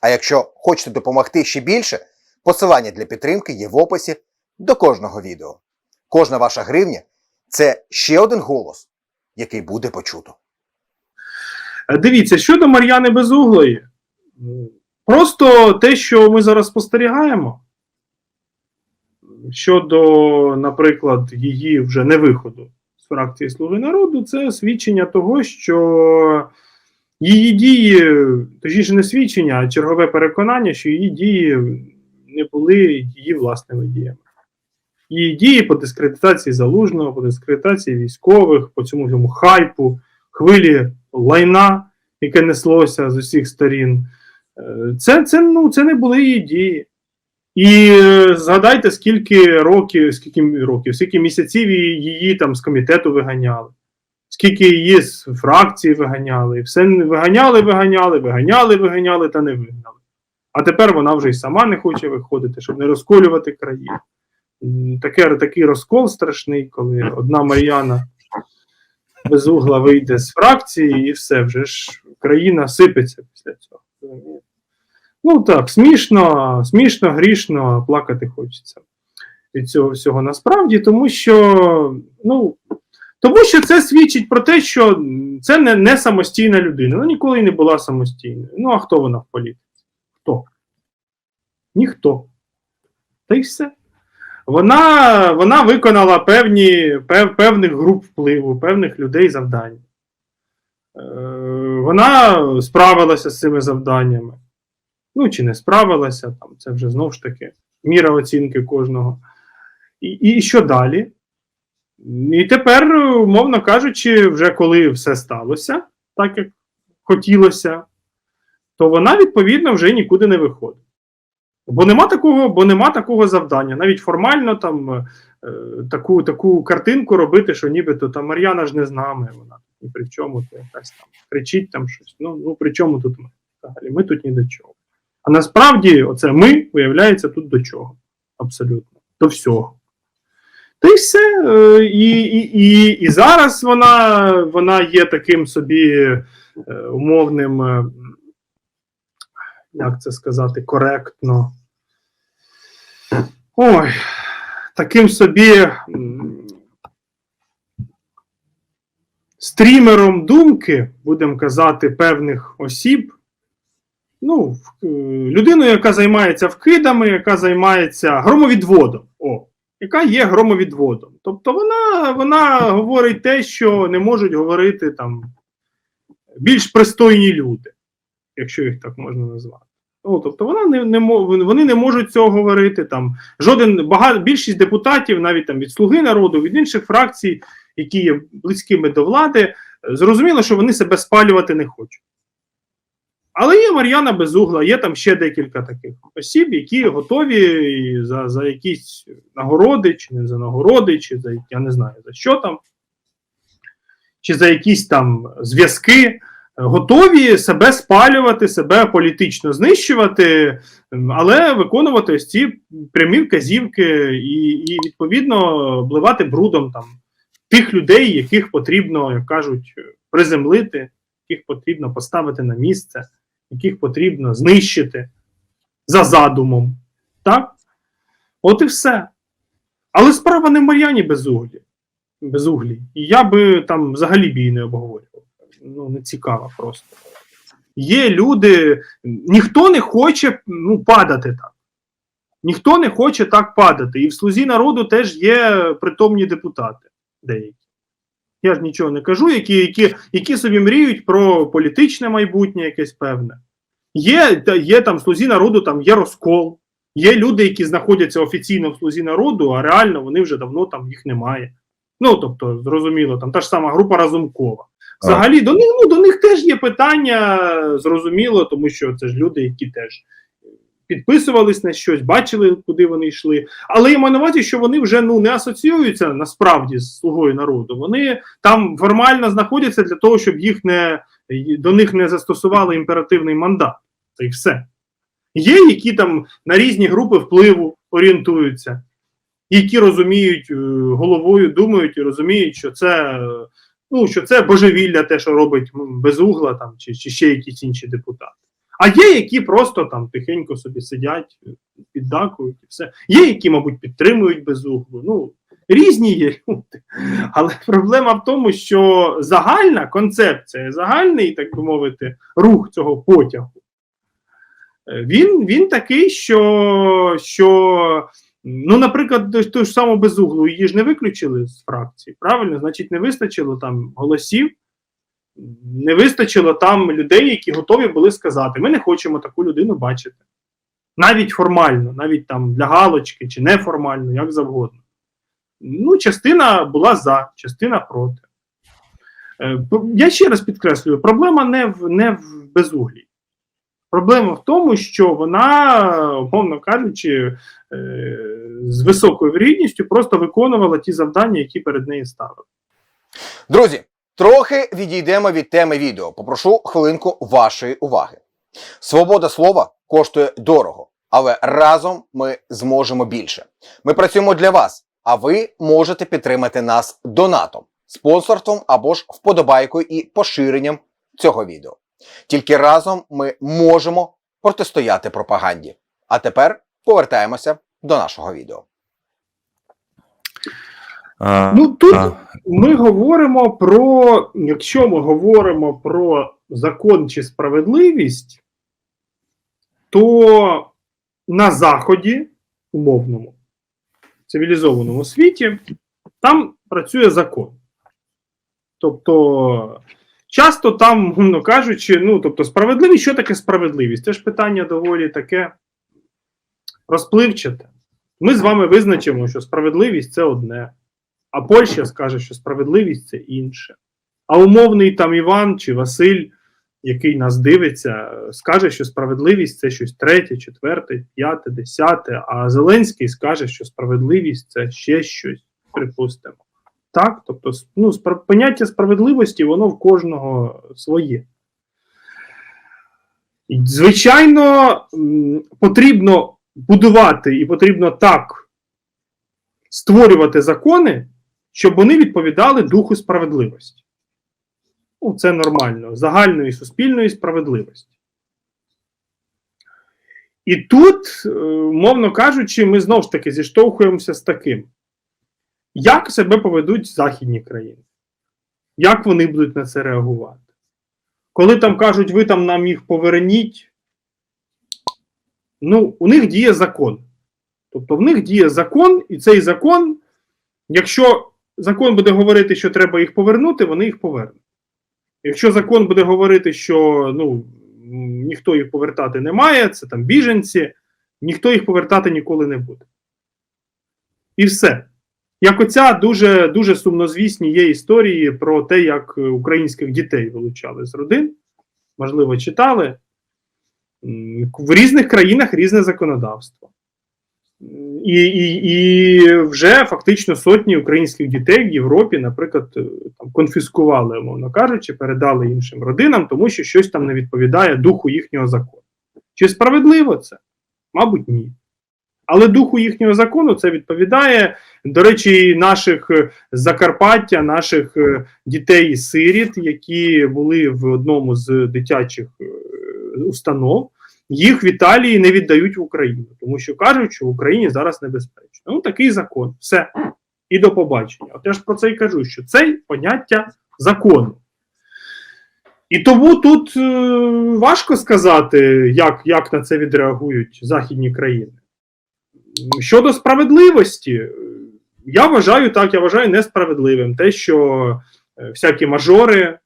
А якщо хочете допомогти ще більше, посилання для підтримки є в описі до кожного відео. Кожна ваша гривня це ще один голос, який буде почуто. Е, Дивіться, щодо Мар'яни Безуглої, просто те, що ми зараз спостерігаємо, щодо, наприклад, її вже не виходу з фракції Слуги народу, це свідчення того, що її дії, точніше не свідчення, а чергове переконання, що її дії не були її власними діями. Її дії по дискредитації залужного, по дискредитації військових, по цьому всьому хайпу, хвилі лайна, яке неслося з усіх сторін. Е, Це, це, ну, це не були її дії. І е, згадайте, скільки років, скільки років, скільки місяців її, її там з комітету виганяли, скільки її з фракції виганяли, і все виганяли, виганяли, виганяли, виганяли та не вигнали. А тепер вона вже й сама не хоче виходити, щоб не розколювати країну. Таке, такий розкол страшний, коли одна Мар'яна без угла вийде з фракції, і все, вже ж країна сипеться після цього. Ну так, смішно, смішно, грішно, плакати хочеться від цього всього насправді, тому що, ну, тому що це свідчить про те, що це не, не самостійна людина. Вона ніколи не була самостійною. Ну, а хто вона в політиці? Хто? Ніхто. Та й все. Вона, вона виконала певні, пев, певних груп впливу, певних людей завдань. Е, вона справилася з цими завданнями. Ну, чи не справилася, там, це вже знову ж таки міра оцінки кожного. І, і що далі? І тепер, умовно кажучи, вже коли все сталося, так як хотілося, то вона, відповідно, вже нікуди не виходить. Бо нема такого, бо нема такого завдання. Навіть формально там е, таку, таку картинку робити, що нібито там Мар'яна ж не з нами, вона ні при чому, то якась там кричить там щось. Ну, ну при чому тут ми? Взагалі, ми тут ні до чого. А насправді, оце ми виявляється тут до чого. Абсолютно. До всього. Та й все. Е, І, і, і, і зараз вона, вона є таким собі е, умовним, е, як це сказати, коректно. Ой, таким собі стрімером думки, будемо казати, певних осіб. Ну, е, яка займається вкидами, яка займається громовідводом. О, яка є громовідводом. Тобто вона, вона говорить те, що не можуть говорити там більш пристойні люди, якщо їх так можна назвати. Ну, тобто вона не, не вони не можуть цього говорити. Там жоден багато більшість депутатів, навіть там від Слуги народу, від інших фракцій, які є близькими до влади, зрозуміло, що вони себе спалювати не хочуть. Але є Мар'яна Безугла, є там ще декілька таких осіб, які готові за, за якісь нагороди, чи не за нагороди, чи за я не знаю за що там, чи за якісь там зв'язки, е, готові себе спалювати, себе політично знищувати, але виконувати ось ці прямі вказівки і, і відповідно обливати брудом там тих людей, яких потрібно, як кажуть, приземлити, яких потрібно поставити на місце яких потрібно знищити за задумом. Так? От і все. Але справа не в Мар'яні Безуглі. Безуглі. І я би там взагалі б її не обговорював. Ну, не цікаво просто. Є люди, ніхто не хоче ну, падати так. Ніхто не хоче так падати. І в слузі народу теж є притомні депутати деякі. Я ж нічого не кажу, які, які, які собі мріють про політичне майбутнє якесь певне. Є, є там слузі народу, там є розкол, є люди, які знаходяться офіційно в слузі народу, а реально вони вже давно там їх немає. Ну, тобто, зрозуміло, там та ж сама група Разумкова. Взагалі, до них, ну, до них теж є питання, зрозуміло, тому що це ж люди, які теж підписувались на щось, бачили, куди вони йшли. Але я маю на увазі, що вони вже ну не асоціюються насправді з слугою народу. Вони там формально знаходяться для того, щоб їх не до них не застосували імперативний мандат. Це і все. Є, які там на різні групи впливу орієнтуються, які розуміють е, головою, думають і розуміють, що це, ну, що це божевілля, те, що робить безугла там, чи, чи ще якісь інші депутати. А є, які просто там тихенько собі сидять, піддакують і все. Є, які, мабуть, підтримують безуглу. Ну, різні є люди. Але проблема в тому, що загальна концепція, загальний, так би мовити, рух цього потягу. е, Він, він такий, що, що ну, наприклад, ту ж саму безуглу, її ж не виключили з фракції, правильно? Значить, не вистачило там голосів, не вистачило там людей, які готові були сказати: ми не хочемо таку людину бачити. Навіть формально, навіть там для галочки чи неформально, як завгодно. Ну, частина була за, частина проти. Е, Я ще раз підкреслюю: проблема не в, не в безуглі. Проблема в тому, що вона, умовно кажучи, е, з високою вірогідністю просто виконувала ті завдання, які перед нею ставили. Друзі, трохи відійдемо від теми відео. Попрошу хвилинку вашої уваги. Свобода слова коштує дорого, але разом ми зможемо більше. Ми працюємо для вас, а ви можете підтримати нас донатом, спонсорством або ж вподобайкою і поширенням цього відео. Тільки разом ми можемо протистояти пропаганді. А тепер повертаємося до нашого відео. Ну тут а, ми говоримо про, якщо ми говоримо про закон чи справедливість, то на Заході, умовному, цивілізованому світі, там працює закон. Тобто, часто там, умовно кажучи, ну, тобто, справедливість, що таке справедливість? Це ж питання доволі таке розпливчате. Ми з вами визначимо, що справедливість це одне. А Польща скаже, що справедливість це інше. А умовний там Іван чи Василь, який нас дивиться, скаже, що справедливість це щось третє, четверте, п'яте, десяте. А Зеленський скаже, що справедливість це ще щось, припустимо. Так, тобто, ну, поняття справедливості, воно в кожного своє. Звичайно, потрібно будувати і потрібно так створювати закони, щоб вони відповідали духу справедливості. Ну, це нормально, загальної суспільної справедливості. І тут, е, мовно кажучи, ми знову ж таки зіштовхуємося з таким. Як себе поведуть західні країни? Як вони будуть на це реагувати? Коли там кажуть, ви там нам їх поверніть, ну, у них діє закон. Тобто в них діє закон, і цей закон, якщо закон буде говорити, що треба їх повернути, вони їх повернуть. Якщо закон буде говорити, що ну, ніхто їх повертати не має, це там біженці, ніхто їх повертати ніколи не буде. І все. Як оця дуже, дуже сумнозвісні є історії про те, як українських дітей вилучали з родин, можливо, читали. В різних країнах різне законодавство. І, і, і вже фактично сотні українських дітей в Європі, наприклад, е, там конфіскували, умовно кажучи, передали іншим родинам, тому що щось там не відповідає духу їхнього закону. Чи справедливо це? Мабуть, ні. Але духу їхнього закону це відповідає. До речі, наших е, Закарпаття, наших е, дітей-сиріт, які були в одному з дитячих установ, їх в Італії не віддають в Україну, тому що кажуть, що в Україні зараз небезпечно. Ну, такий закон. Все. І до побачення. От я ж про це й кажу, що це поняття закону. І тому тут е, важко сказати, як, як на це відреагують західні країни. Щодо справедливості, я вважаю так, я вважаю несправедливим те, що е, всякі мажори,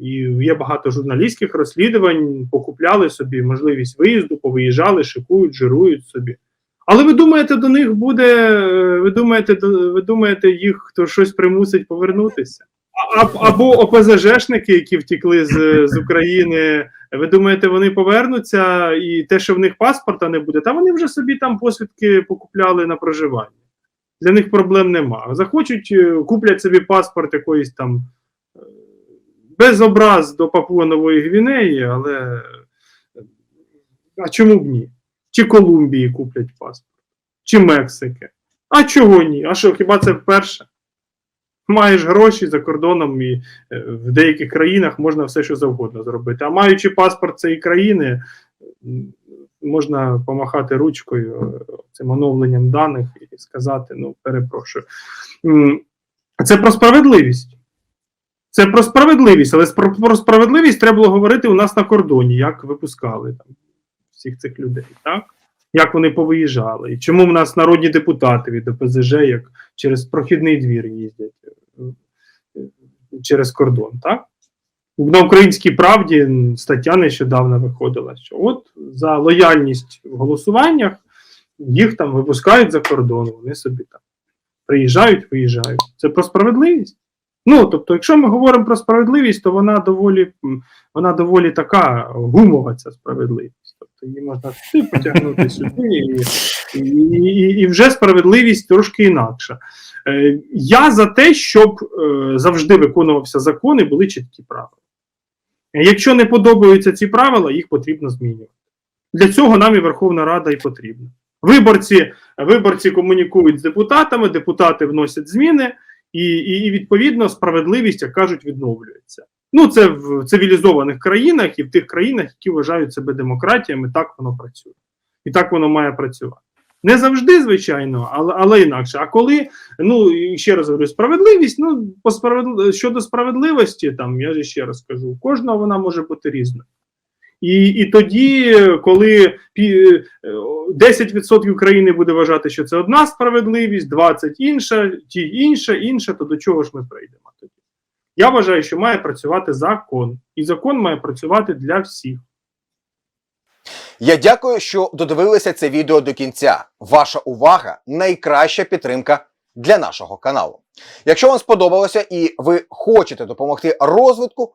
і є багато журналістських розслідувань, покупляли собі можливість виїзду, повиїжджали, шикують, жирують собі. Але ви думаєте, до них буде, е, ви думаєте, ви думаєте, їх хто щось примусить повернутися? А- Або ОПЗЖшники, які втекли з, з України. Ви думаєте, вони повернуться, і те, що в них паспорта не буде, та вони вже собі там посвідки покупляли на проживання. Для них проблем нема. Захочуть, е, куплять собі паспорт якоїсь там без образ до Папуа Нової Гвінеї, але а чому б ні? Чи Колумбії куплять паспорт, чи Мексики. А чого ні? А що, хіба це вперше? Маєш гроші за кордоном і е, в деяких країнах можна все, що завгодно зробити. А маючи паспорт цієї країни, можна помахати ручкою е, цим оновленням даних і сказати: ну, перепрошую. Це про справедливість. Це про справедливість, але про, справедливість треба було говорити у нас на кордоні, як випускали там всіх цих людей, так? Як вони повиїжджали, і чому в нас народні депутати від ОПЗЖ як через прохідний двір їздять е, е, через кордон, так? На українській правді стаття нещодавно виходила, що от за лояльність в голосуваннях їх там випускають за кордон, вони собі там приїжджають, виїжджають. Це про справедливість. Ну, тобто, якщо ми говоримо про справедливість, то вона доволі, вона доволі така гумова, ця справедливість. Тобто її можна туди потягнути сюди, і, і, і, і вже справедливість трошки інакша. Е, я за те, щоб е, завжди виконувався закон і були чіткі правила. Е, Якщо не подобаються ці правила, їх потрібно змінювати. Для цього нам і Верховна Рада і потрібна. Виборці, виборці комунікують з депутатами, депутати вносять зміни, і, і, і відповідно справедливість, як кажуть, відновлюється. Ну, це в цивілізованих країнах і в тих країнах, які вважають себе демократіями, так воно працює. І так воно має працювати. Не завжди, звичайно, але, але інакше. А коли, ну ще раз говорю, справедливість, ну, по справедли... щодо справедливості, там я ще раз кажу, у кожного вона може бути різна. І, і тоді, коли е, 10% країни буде вважати, що це одна справедливість, 20% інша, ті інша, інша, то до чого ж ми прийдемо тоді? Я вважаю, що має працювати закон, і закон має працювати для всіх. Я дякую, що додивилися це відео до кінця. Ваша увага найкраща підтримка для нашого каналу. Якщо вам сподобалося і ви хочете допомогти розвитку,